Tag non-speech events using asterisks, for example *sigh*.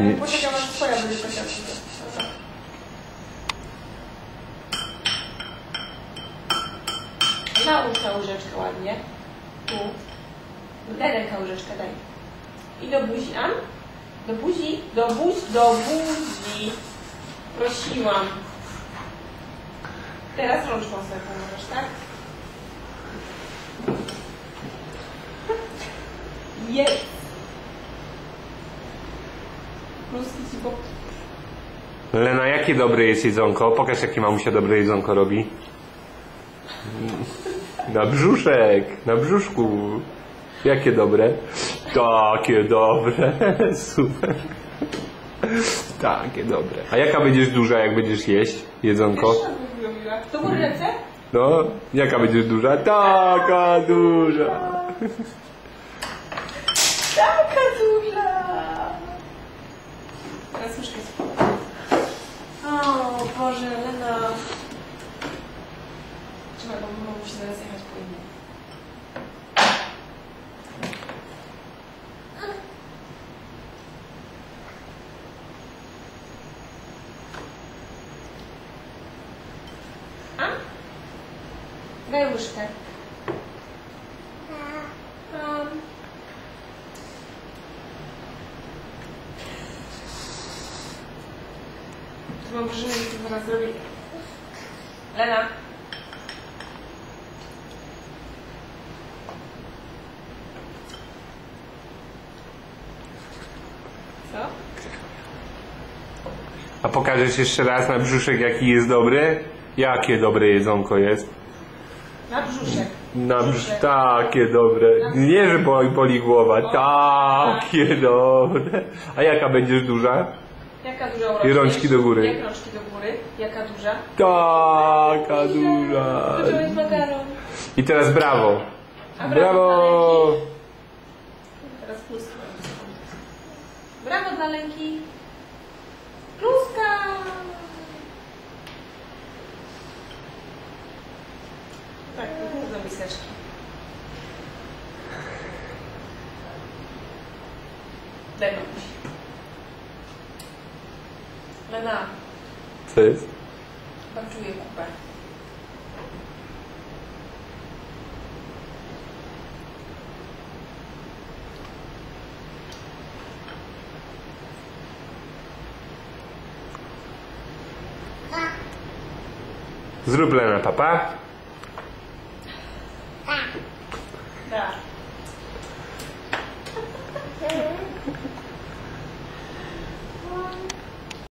Nie. Poczekam aż twoja będzie. Dobra. Nałóż tę łyżeczkę ładnie. Tu. Daj rękę łyżeczkę, daj. I do buzi, An? Do buzi, do buzi, do buzi. Prosiłam. Teraz rączką sobie pomożesz, tak? Jest. Lena, jakie dobre jest jedzonko? Pokaż, jakie mamusia dobre jedzonko robi. Na brzuszek, na brzuszku. Jakie dobre? Takie dobre. *laughs* Super. Takie dobre. A jaka będziesz duża, jak będziesz jeść jedzonko? Do góry ręce? No, jaka będziesz duża? Taka duża. Taka duża. Teraz myszkę spróbuję. O Boże, Lena. Trzeba, bo mama musi zaraz jechać po innym. A? Daj łyżkę. To mam wrażenie, że to zaraz zrobi. Lena. Co? A pokażesz jeszcze raz na brzuszek, jaki jest dobry? Jakie dobre jedzonko jest? Na brzuszek. Na brz... Takie dobre. Nie, że boli, boli głowa. Takie dobre. A jaka będziesz duża? Jaka duża urośniesz? I rączki do góry. Jak rączki do góry? Jaka duża? Taka duża. I teraz brawo. Brawo. Teraz kluska. Brawo dla Lenki. Kluska. Tak, miseczki. Daj mamuś. Lena, Co jest? chyba czuję kupę. Zrób Lena, papa. Yeah. okay. *laughs* *laughs*